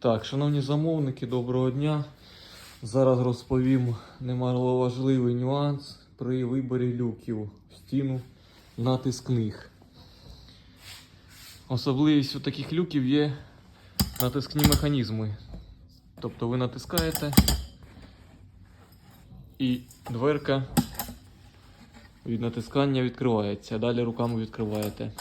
Так, шановні замовники, доброго дня. Зараз розповім немаловажливий нюанс при виборі люків в стіну натискних. Особливість у таких люків є натискні механізми. Тобто ви натискаєте і дверка від натискання відкривається, далі руками відкриваєте.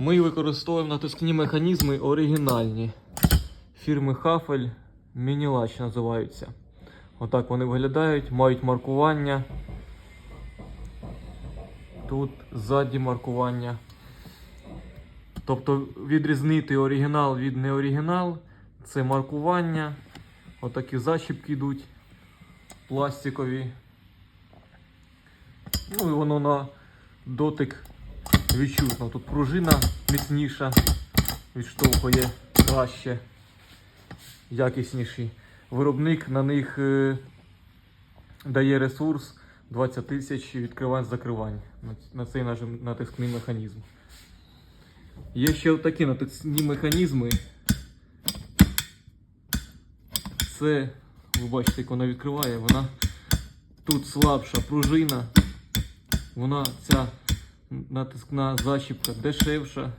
Ми використовуємо натискні механізми оригінальні. Фірми Хафель Мінілач називаються. Отак вони виглядають, мають маркування. Тут ззаді маркування. Тобто відрізнити оригінал від неоригінал це маркування. Отакі защіпки йдуть пластикові. Ну і воно на дотик відчутно. Тут пружина міцніша, відштовхує краще, якісніші. Виробник на них е, дає ресурс 20 тисяч відкривань-закривань на, цей натискний механізм. Є ще такі натискні механізми. Це, ви бачите, як вона відкриває, вона тут слабша пружина, вона ця натискна защіпка дешевша.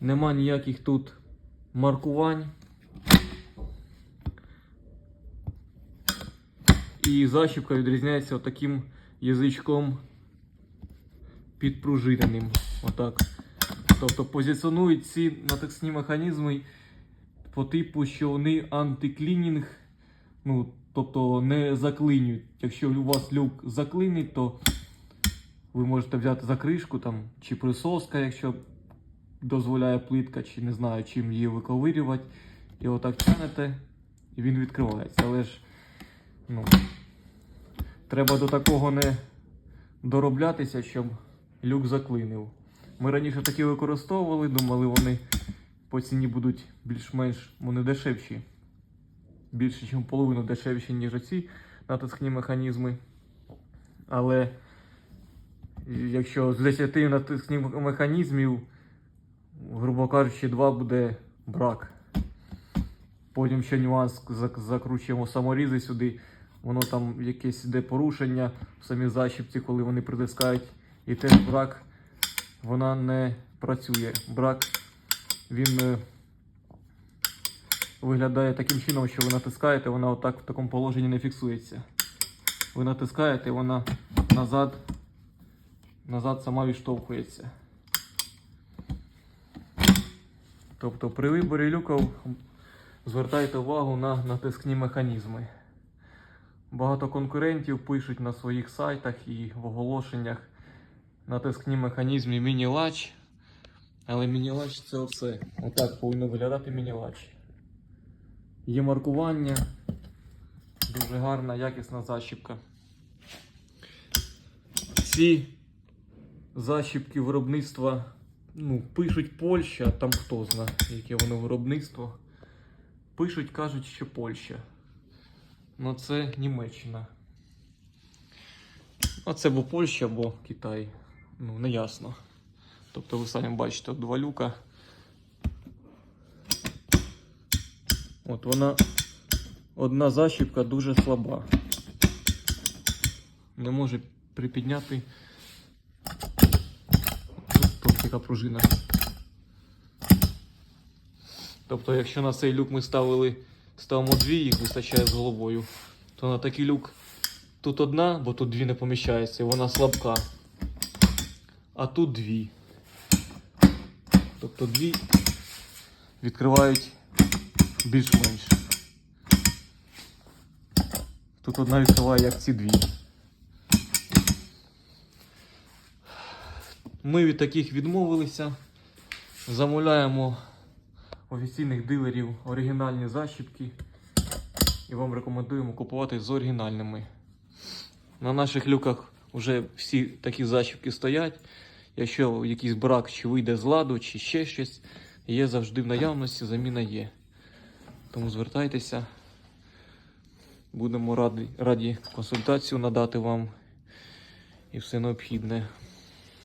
Нема ніяких тут маркувань. І защіпка відрізняється таким язичком підпружиненим. Отак. Тобто позиціонують ці натискні механізми по типу, що вони антиклінінг, ну, тобто не заклинюють. Якщо у вас люк заклинить, то ви можете взяти за кришку там, чи присоска, якщо дозволяє плитка, чи не знаю, чим її виковирювати. І отак тянете, і він відкривається. Але ж ну, треба до такого не дороблятися, щоб люк заклинив. Ми раніше такі використовували, думали, вони по ціні будуть більш-менш вони дешевші. Більше, ніж половину дешевші, ніж оці натискні механізми. Але якщо з 10 натискних механізмів, грубо кажучи, 2 буде брак. Потім ще нюанс закручуємо саморізи сюди. Воно там якесь йде порушення в самій защіпці, коли вони притискають. І теж брак, вона не працює. Брак він е, виглядає таким чином, що ви натискаєте, вона отак в такому положенні не фіксується. Ви натискаєте, вона назад, назад сама відштовхується. Тобто при виборі люків звертайте увагу на натискні механізми. Багато конкурентів пишуть на своїх сайтах і в оголошеннях натискні механізми міні-лач. Але міні-лач це оце. Отак повинно виглядати міні-лач. Є маркування. Дуже гарна, якісна защіпка. Ці защіпки виробництва ну, пишуть Польща, там хто знає, яке воно виробництво. Пишуть, кажуть, що Польща. Ну це Німеччина. А це або Польща, або Китай. Ну, не ясно. Тобто ви самі бачите два люка. От вона одна защіпка дуже слаба. Не може припідняти. Тут пружина. Тобто, якщо на цей люк ми ставили, ставимо дві, їх вистачає з головою, то на такий люк тут одна, бо тут дві не поміщається, вона слабка. А тут дві. Тобто дві відкривають більш-менш. Тут одна відкриває як ці дві. Ми від таких відмовилися. Замовляємо офіційних дилерів оригінальні защіпки. І вам рекомендуємо купувати з оригінальними. На наших люках вже всі такі защіпки стоять. Якщо якийсь брак чи вийде з ладу, чи ще щось, є завжди в наявності, заміна є. Тому звертайтеся. Будемо раді, раді консультацію надати вам і все необхідне.